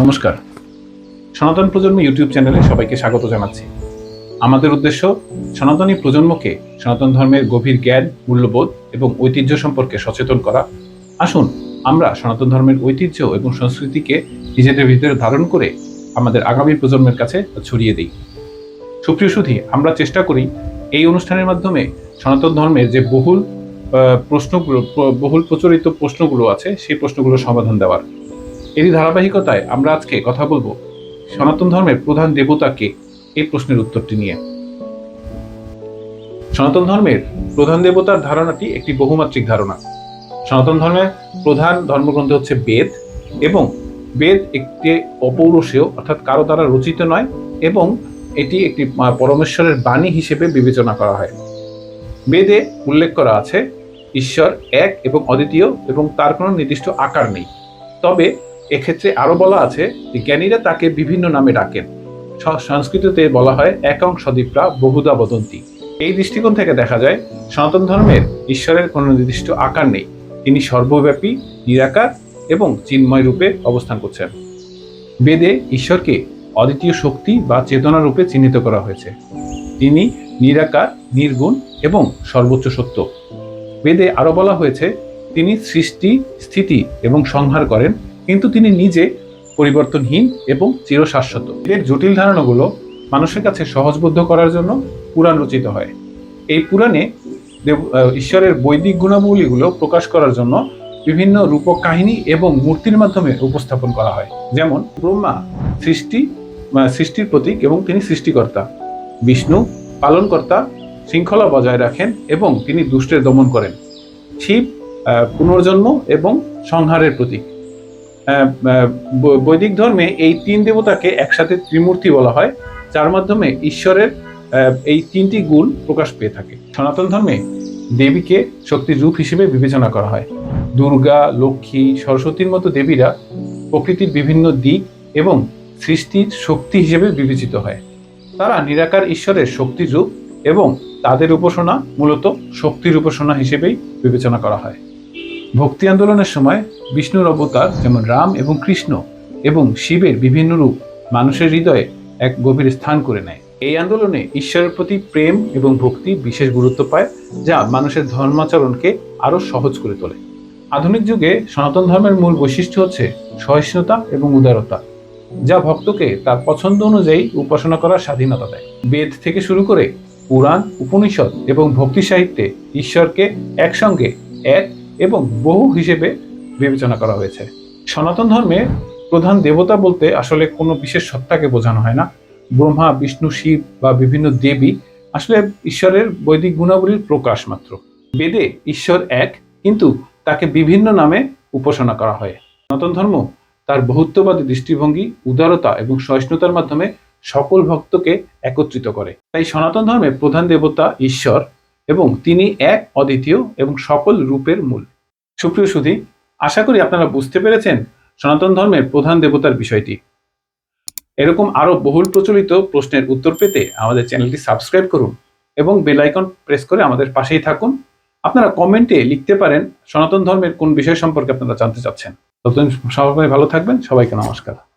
নমস্কার। সনাতন প্রজন্ম ইউটিউব চ্যানেলে সবাইকে স্বাগত জানাচ্ছি। আমাদের উদ্দেশ্য, সনাতনী প্রজন্মকে সনাতন ধর্মের গভীর জ্ঞান, মূল্যবোধ এবং ঐতিহ্য সম্পর্কে সচেতন করা। আসুন, আমরা সনাতন ধর্মের ঐতিহ্য এবং সংস্কৃতিকে নিজেদের ভিতরে ধারণ করে আমাদের আগামী প্রজন্মের কাছে ছড়িয়ে দিই। সুপ্রিয় সুধী, আমরা চেষ্টা করি এই অনুষ্ঠানের মাধ্যমে সনাতন ধর্মের যে বহুল প্রশ্নগুলো, বহুল প্রচলিত প্রশ্নগুলো আছে, সেই প্রশ্নগুলোর সমাধান দেওয়ার। এরই ধারাবাহিকতায় আমরা আজকে কথা বলব সনাতন ধর্মের প্রধান দেবতাকে এই প্রশ্নের উত্তরটি নিয়ে। সনাতন ধর্মের প্রধান দেবতার ধারণাটি একটি বহুমাত্রিক ধারণা। সনাতন ধর্মের প্রধান ধর্মগ্রন্থ হচ্ছে বেদ এবং বেদ একটি অপৌরসীয় অর্থাৎ কারও দ্বারা রচিত নয় এবং এটি একটি পরমেশ্বরের বাণী হিসেবে বিবেচনা করা হয়। বেদে উল্লেখ করা আছে, ঈশ্বর এক এবং অদ্বিতীয় এবং তার কোনো নির্দিষ্ট আকার নেই। তবে এক্ষেত্রে আরও বলা আছে যে জ্ঞানীরা তাকে বিভিন্ন নামে ডাকেন। সংস্কৃততে বলা হয় একং সদীপ্রা বহুদা বদন্তি। এই দৃষ্টিকোণ থেকে দেখা যায়, সনাতন ধর্মের ঈশ্বরের কোনো নির্দিষ্ট আকার নেই। তিনি সর্বব্যাপী, নিরাকার এবং চিন্ময় রূপে অবস্থান করছেন। বেদে ঈশ্বরকে অদ্বিতীয় শক্তি বা চেতনা রূপে চিহ্নিত করা হয়েছে। তিনি নিরাকার, নির্গুণ এবং সর্বোচ্চ সত্য। বেদে আরও বলা হয়েছে, তিনি সৃষ্টি, স্থিতি এবং সংহার করেন কিন্তু তিনি নিজে পরিবর্তনহীন এবং চিরশাশ্বত। এর জটিল ধারণাগুলো মানুষের কাছে সহজবোধ্য করার জন্য পুরাণ রচিত হয়। এই পুরাণে দেব ঈশ্বরের বৈদিক গুণাবলীগুলো প্রকাশ করার জন্য বিভিন্ন রূপক কাহিনী এবং মূর্তির মাধ্যমে উপস্থাপন করা হয়। যেমন ব্রহ্মা সৃষ্টি সৃষ্টির প্রতীক এবং তিনি সৃষ্টিকর্তা। বিষ্ণু পালনকর্তা, শৃঙ্খলা বজায় রাখেন এবং তিনি দুষ্টের দমন করেন। শিব পুনর্জন্ম এবং সংহারের প্রতীক। বৈদিক ধর্মে এই তিন দেবতাকে একসাথে ত্রিমূর্তি বলা হয়, যার মাধ্যমে ঈশ্বরের এই তিনটি গুণ প্রকাশ পেয়ে থাকে। সনাতন ধর্মে দেবীকে শক্তির রূপ হিসেবে বিবেচনা করা হয়। দুর্গা, লক্ষ্মী, সরস্বতীর মতো দেবীরা প্রকৃতির বিভিন্ন দিক এবং সৃষ্টির শক্তি হিসেবে বিবেচিত হয়। তারা নিরাকার ঈশ্বরের শক্তির রূপ এবং তাদের উপাসনা মূলত শক্তির উপাসনা হিসেবেই বিবেচনা করা হয়। ভক্তি আন্দোলনের সময় বিষ্ণুর অবতার যেমন রাম এবং কৃষ্ণ এবং শিবের বিভিন্ন রূপ মানুষের হৃদয়ে এক গভীর স্থান করে নেয়। এই আন্দোলনে ঈশ্বরের প্রতি প্রেম এবং ভক্তি বিশেষ গুরুত্ব পায়, যা মানুষের ধর্মাচরণকে আরও সহজ করে তোলে। আধুনিক যুগে সনাতন ধর্মের মূল বৈশিষ্ট্য হচ্ছে সহিষ্ণুতা এবং উদারতা, যা ভক্তকে তার পছন্দ অনুযায়ী উপাসনা করার স্বাধীনতা দেয়। বেদ থেকে শুরু করে পুরাণ, উপনিষদ এবং ভক্তি সাহিত্যে ঈশ্বরকে একসঙ্গে এক এবং বহু হিসেবে বিবেচনা করা হয়েছে। সনাতন ধর্মে প্রধান দেবতা বলতে আসলে কোনো বিশেষ সত্তাকে বোঝানো হয় না। ব্রহ্মা, বিষ্ণু, শিব বা বিভিন্ন দেবী আসলে ঈশ্বরের বৈদিক গুণাবলীর প্রকাশ মাত্র। বেদে ঈশ্বর এক, কিন্তু তাকে বিভিন্ন নামে উপাসনা করা হয়। সনাতন ধর্ম তার বহুত্ববাদী দৃষ্টিভঙ্গি, উদারতা এবং সহিষ্ণুতার মাধ্যমে সকল ভক্তকে একত্রিত করে। তাই সনাতন ধর্মে প্রধান দেবতা ঈশ্বর এবং তিনি এক অদ্বিতীয় এবং সকল রূপের মূল। সুপ্রিয় সুধী, আশা করি আপনারা বুঝতে পেরেছেন সনাতন ধর্মের প্রধান দেবতার বিষয়টি। এরকম আরও বহুল প্রচলিত প্রশ্নের উত্তর পেতে আমাদের চ্যানেলটি সাবস্ক্রাইব করুন এবং বেল আইকন প্রেস করে আমাদের পাশেই থাকুন। আপনারা কমেন্টে লিখতে পারেন সনাতন ধর্মের কোন বিষয় সম্পর্কে আপনারা জানতে চাচ্ছেন। ততদিন সবাই ভালো থাকবেন, সবাইকে নমস্কার।